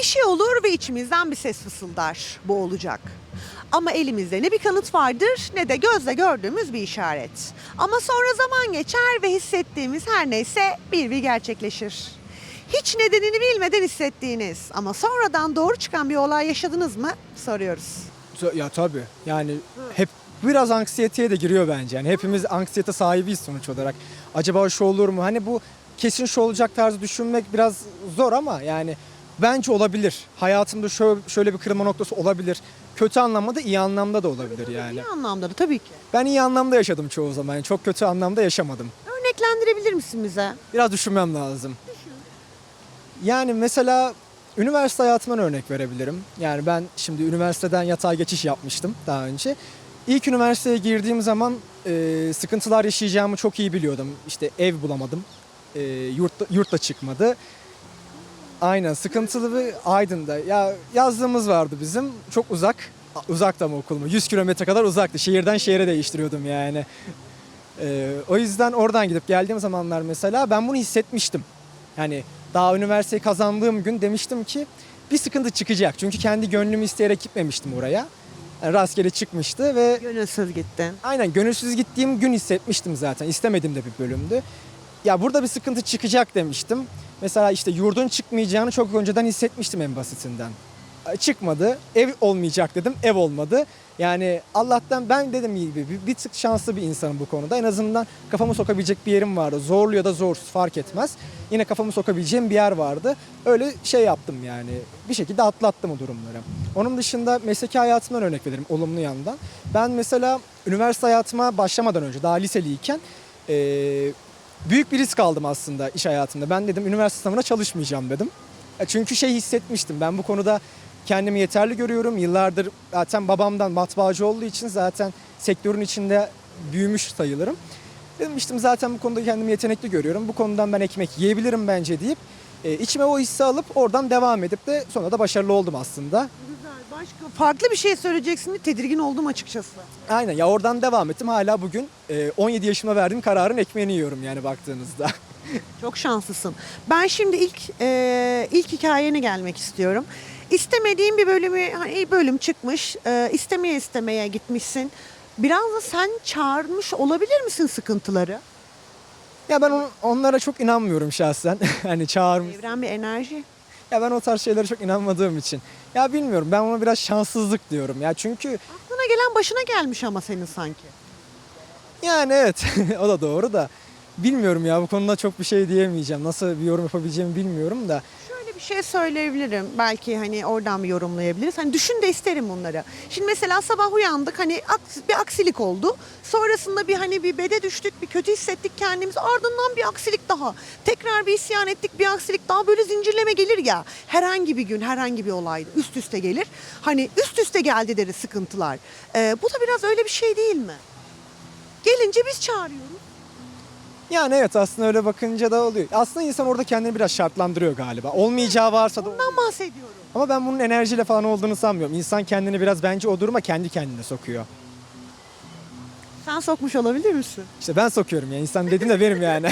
Bir şey olur ve içimizden bir ses fısıldar. Bu olacak. Ama elimizde ne bir kanıt vardır ne de gözle gördüğümüz bir işaret. Ama sonra zaman geçer ve hissettiğimiz her neyse bir bir gerçekleşir. Hiç nedenini bilmeden hissettiğiniz ama sonradan doğru çıkan bir olay yaşadınız mı soruyoruz. Ya tabii. Yani hep biraz anksiyeteye de giriyor bence. Yani hepimiz anksiyete sahibiyiz sonuç olarak. Acaba şu olur mu? Hani bu kesin şu olacak tarzı düşünmek biraz zor ama yani bence olabilir. Hayatımda şöyle, şöyle bir kırılma noktası olabilir. Kötü anlamda da iyi anlamda da olabilir yani. İyi anlamda da tabii ki. Ben iyi anlamda yaşadım çoğu zaman. Yani çok kötü anlamda yaşamadım. Örneklendirebilir misin bize? Biraz düşünmem lazım. Yani mesela üniversite hayatımdan örnek verebilirim. Yani ben şimdi üniversiteden yatay geçiş yapmıştım daha önce. İlk üniversiteye girdiğim zaman e, sıkıntılar yaşayacağımı çok iyi biliyordum. İşte ev bulamadım, e, yurtta, yurtta çıkmadı. Aynen sıkıntılı bir Aydın'da. Ya yazdığımız vardı bizim çok uzak. Uzakta mı okul mu? 100 kilometre kadar uzaktı. Şehirden şehre değiştiriyordum yani. Ee, o yüzden oradan gidip geldiğim zamanlar mesela ben bunu hissetmiştim. Yani daha üniversiteyi kazandığım gün demiştim ki bir sıkıntı çıkacak. Çünkü kendi gönlümü isteyerek gitmemiştim oraya. Yani rastgele çıkmıştı ve Gönülsüz gittin. aynen gönülsüz gittiğim gün hissetmiştim zaten. İstemedim de bir bölümdü. Ya burada bir sıkıntı çıkacak demiştim. Mesela işte yurdun çıkmayacağını çok önceden hissetmiştim en basitinden. E, Çıkmadı. Ev olmayacak dedim. Ev olmadı. Yani Allah'tan ben dedim gibi bir, bir tık şanslı bir insanım bu konuda. En azından kafamı sokabilecek bir yerim vardı. Zorlu ya da zorsuz fark etmez. Yine kafamı sokabileceğim bir yer vardı. Öyle şey yaptım yani. Bir şekilde atlattım o durumları. Onun dışında mesleki hayatımdan örnek veririm olumlu yandan. Ben mesela üniversite hayatıma başlamadan önce daha liseliyken büyük bir risk aldım aslında iş hayatında. Ben dedim üniversite sınavına çalışmayacağım dedim. E, Çünkü şey hissetmiştim ben bu konuda kendimi yeterli görüyorum. Yıllardır zaten babamdan matbaacı olduğu için zaten sektörün içinde büyümüş sayılırım. Dedim işte zaten bu konuda kendimi yetenekli görüyorum. Bu konudan ben ekmek yiyebilirim bence deyip e, içime o hissi alıp oradan devam edip de sonra da başarılı oldum aslında. Güzel. Başka farklı bir şey söyleyeceksin diye tedirgin oldum açıkçası. Aynen ya oradan devam ettim. Hala bugün e, 17 yaşımda verdiğim kararın ekmeğini yiyorum yani baktığınızda. Çok şanslısın. Ben şimdi ilk e, ilk hikayene gelmek istiyorum. İstemediğin bir bölümü hani bölüm çıkmış. E, istemeye istemeye gitmişsin. Biraz da sen çağırmış olabilir misin sıkıntıları? Ya ben on- onlara çok inanmıyorum şahsen. hani çağırmış. Evren bir enerji. Ya ben o tarz şeylere çok inanmadığım için. Ya bilmiyorum ben ona biraz şanssızlık diyorum ya. Çünkü Aklına gelen başına gelmiş ama senin sanki. yani evet o da doğru da. Bilmiyorum ya bu konuda çok bir şey diyemeyeceğim. Nasıl bir yorum yapabileceğimi bilmiyorum da. Bir şey söyleyebilirim. Belki hani oradan bir yorumlayabiliriz. Hani düşün de isterim bunları. Şimdi mesela sabah uyandık hani bir aksilik oldu. Sonrasında bir hani bir bede düştük, bir kötü hissettik kendimizi. Ardından bir aksilik daha. Tekrar bir isyan ettik, bir aksilik daha böyle zincirleme gelir ya. Herhangi bir gün, herhangi bir olay üst üste gelir. Hani üst üste geldi deriz sıkıntılar. Ee, bu da biraz öyle bir şey değil mi? Gelince biz çağırıyoruz. Yani evet aslında öyle bakınca da oluyor. Aslında insan orada kendini biraz şartlandırıyor galiba. Olmayacağı varsa da Bundan bahsediyorum. Ama ben bunun enerjiyle falan olduğunu sanmıyorum. İnsan kendini biraz bence o duruma kendi kendine sokuyor. Sen sokmuş olabilir misin? İşte ben sokuyorum ya. İnsan dediğim de benim yani.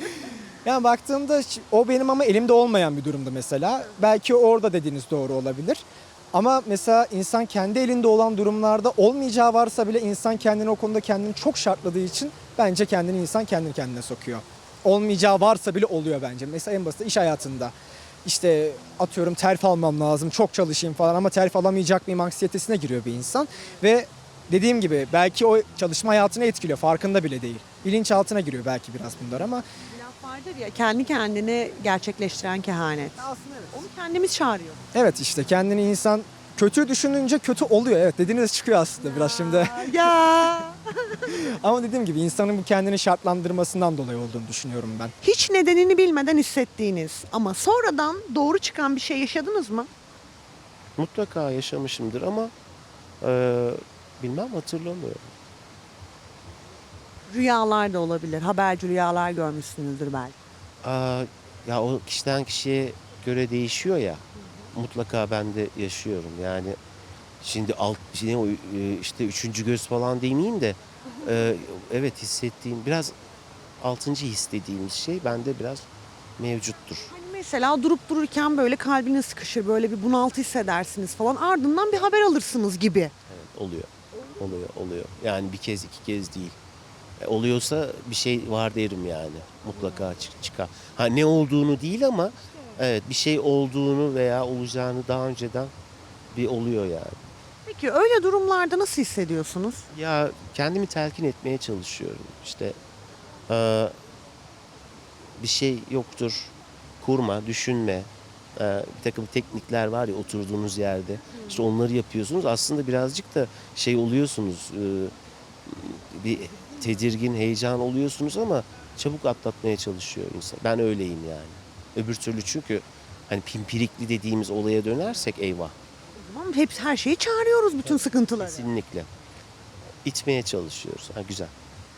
yani baktığımda o benim ama elimde olmayan bir durumda mesela. Belki orada dediğiniz doğru olabilir. Ama mesela insan kendi elinde olan durumlarda olmayacağı varsa bile insan kendini o konuda kendini çok şartladığı için bence kendini insan kendini kendine sokuyor. Olmayacağı varsa bile oluyor bence. Mesela en basit iş hayatında. İşte atıyorum terfi almam lazım, çok çalışayım falan ama terfi alamayacak mıyım anksiyetesine giriyor bir insan. Ve dediğim gibi belki o çalışma hayatını etkiliyor, farkında bile değil. Bilinçaltına giriyor belki biraz bunlar ama laf vardır ya kendi kendini gerçekleştiren kehanet. aslında evet. Onu kendimiz çağırıyoruz. Evet işte kendini insan kötü düşününce kötü oluyor. Evet dediğiniz çıkıyor aslında biraz şimdi. ya. Ama dediğim gibi insanın bu kendini şartlandırmasından dolayı olduğunu düşünüyorum ben. Hiç nedenini bilmeden hissettiğiniz ama sonradan doğru çıkan bir şey yaşadınız mı? Mutlaka yaşamışımdır ama eee, bilmem hatırlamıyorum. Rüyalar da olabilir. Haberci rüyalar görmüşsünüzdür belki. Aa, ya o kişiden kişiye göre değişiyor ya. Mutlaka ben de yaşıyorum. Yani şimdi alt ne o e, işte üçüncü göz falan demeyeyim de e, evet hissettiğim biraz altıncı his dediğimiz şey bende biraz mevcuttur. Hani Mesela durup dururken böyle kalbiniz sıkışır, böyle bir bunaltı hissedersiniz falan. Ardından bir haber alırsınız gibi. Evet, oluyor. Oluyor, oluyor. Yani bir kez iki kez değil. E, oluyorsa bir şey var derim yani. Mutlaka çık çıkar. Ha ne olduğunu değil ama evet bir şey olduğunu veya olacağını daha önceden bir oluyor yani. Peki öyle durumlarda nasıl hissediyorsunuz? Ya kendimi telkin etmeye çalışıyorum. İşte e, bir şey yoktur. Kurma, düşünme. E, bir takım teknikler var ya oturduğunuz yerde. İşte onları yapıyorsunuz. Aslında birazcık da şey oluyorsunuz. e, bir tedirgin, heyecan oluyorsunuz ama çabuk atlatmaya çalışıyor insan. Ben öyleyim yani. Öbür türlü çünkü hani pimpirikli dediğimiz olaya dönersek eyvah. O zaman hep her şeyi çağırıyoruz bütün sıkıntıları. Kesinlikle. İtmeye çalışıyoruz. Ha, güzel.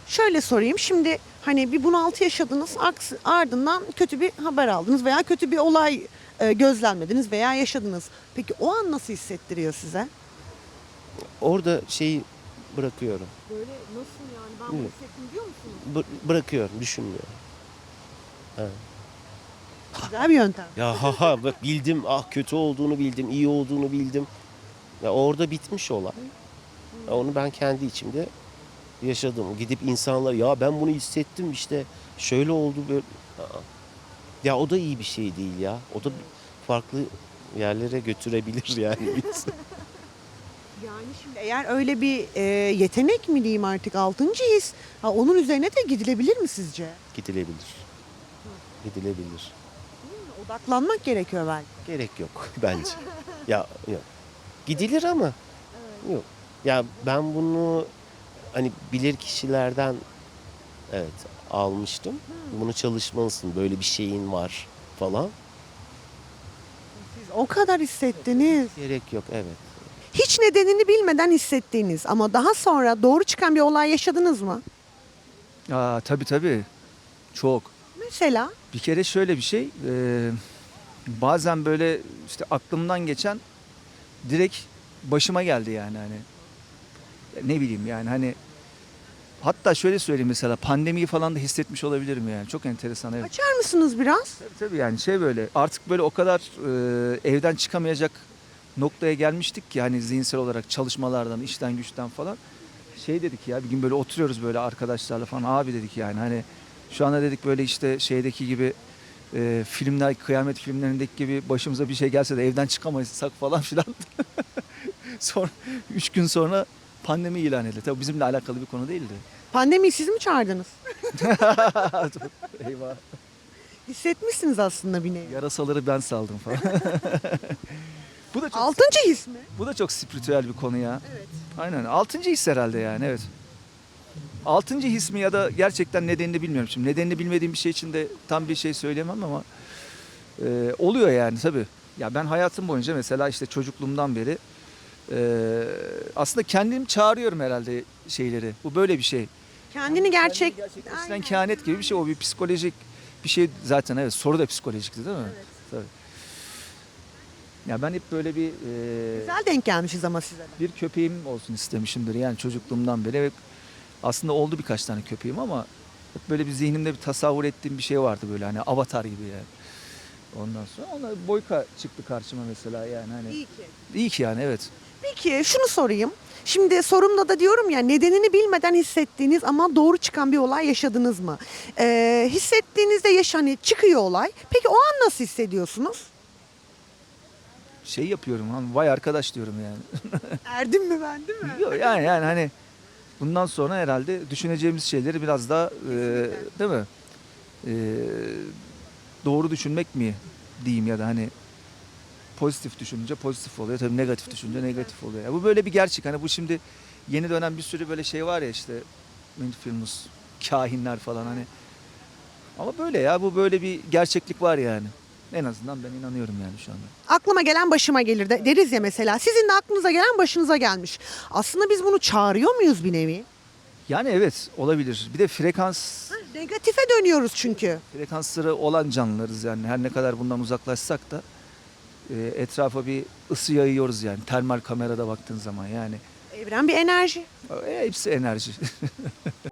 Şöyle sorayım. Şimdi hani bir bunaltı yaşadınız, aks- ardından kötü bir haber aldınız veya kötü bir olay e, gözlemlediniz veya yaşadınız. Peki o an nasıl hissettiriyor size? Orada şeyi bırakıyorum. Böyle nasıl yani ben bunu hissettim diyor musunuz? Bı- bırakıyorum, düşünmüyorum. Güzel bir yöntem. Ya ha ha bak bildim ah kötü olduğunu bildim, iyi olduğunu bildim. Ya orada bitmiş olay. Ya onu ben kendi içimde yaşadım. Gidip insanlar ya ben bunu hissettim işte şöyle oldu böyle. Aa. Ya o da iyi bir şey değil ya. O da farklı yerlere götürebilir yani bizi. Yani şimdi eğer öyle bir e, yetenek mi diyeyim artık altıncı his, ha, onun üzerine de gidilebilir mi sizce? Gidilebilir. Gidilebilir. Odaklanmak gerekiyor belki. Gerek yok bence. ya yok. Gidilir ama yok. Ya ben bunu hani bilir kişilerden evet almıştım. Bunu çalışmalısın. Böyle bir şeyin var falan. Siz o kadar hissettiniz. Gerek yok evet. Hiç nedenini bilmeden hissettiğiniz ama daha sonra doğru çıkan bir olay yaşadınız mı? Aa, tabii tabii. Çok. Mesela Bir kere şöyle bir şey. e, bazen böyle işte aklımdan geçen direkt başıma geldi yani hani. Ne bileyim yani hani hatta şöyle söyleyeyim mesela pandemiyi falan da hissetmiş olabilirim yani. Çok enteresan evet. açar mısınız biraz? Tabii tabii yani şey böyle artık böyle o kadar e, evden çıkamayacak noktaya gelmiştik ki hani zihinsel olarak çalışmalardan, işten güçten falan. Şey dedik ya bir gün böyle oturuyoruz böyle arkadaşlarla falan abi dedik yani hani şu anda dedik böyle işte şeydeki gibi e, filmler, kıyamet filmlerindeki gibi başımıza bir şey gelse de evden çıkamaysak falan filan. sonra üç gün sonra pandemi ilan edildi. Tabii bizimle alakalı bir konu değildi. Pandemiyi siz mi çağırdınız? Eyvah. Hissetmişsiniz aslında bir nevi. Yarasaları ben saldım falan. Bu da çok Altıncı his mi? Bu da çok spiritüel bir konu ya. Evet. Aynen. Altıncı his herhalde yani evet. Altıncı his mi ya da gerçekten nedenini bilmiyorum. Şimdi nedenini bilmediğim bir şey için de tam bir şey söyleyemem ama e, oluyor yani tabii. Ya ben hayatım boyunca mesela işte çocukluğumdan beri e, aslında kendim çağırıyorum herhalde şeyleri. Bu böyle bir şey. Kendini gerçek... Gerçekleştiren kehanet gibi bir şey. O bir psikolojik bir şey zaten evet. Soru da psikolojikti değil mi? Evet. Tabii. Ya ben hep böyle bir e, Güzel denk gelmişiz ama size de. bir köpeğim olsun istemişimdir yani çocukluğumdan beri. Hep aslında oldu birkaç tane köpeğim ama hep böyle bir zihnimde bir tasavvur ettiğim bir şey vardı böyle hani avatar gibi yani. Ondan sonra ona Boyka çıktı karşıma mesela yani hani İyi ki. iyi ki yani evet. Peki şunu sorayım. Şimdi sorumda da diyorum ya nedenini bilmeden hissettiğiniz ama doğru çıkan bir olay yaşadınız mı? Ee, hissettiğinizde yaş hani çıkıyor olay. Peki o an nasıl hissediyorsunuz? Şey yapıyorum hani vay arkadaş diyorum yani. Erdim mi ben değil mi? Yok yani yani hani bundan sonra herhalde düşüneceğimiz şeyleri biraz daha e, değil mi? E, doğru düşünmek mi diyeyim ya da hani pozitif düşününce pozitif oluyor. Tabii negatif düşününce negatif oluyor. Ya bu böyle bir gerçek. Hani bu şimdi yeni dönem bir sürü böyle şey var ya işte Mindfulness, kahinler falan hani. Ama böyle ya bu böyle bir gerçeklik var yani. En azından ben inanıyorum yani şu anda. Aklıma gelen başıma gelir de, deriz ya mesela. Sizin de aklınıza gelen başınıza gelmiş. Aslında biz bunu çağırıyor muyuz bir nevi? Yani evet olabilir. Bir de frekans Negatife dönüyoruz çünkü. frekansları olan canlılarız yani. Her ne kadar bundan uzaklaşsak da e, etrafa bir ısı yayıyoruz yani. Termal kamerada baktığın zaman yani. Evren bir enerji. E, hepsi enerji.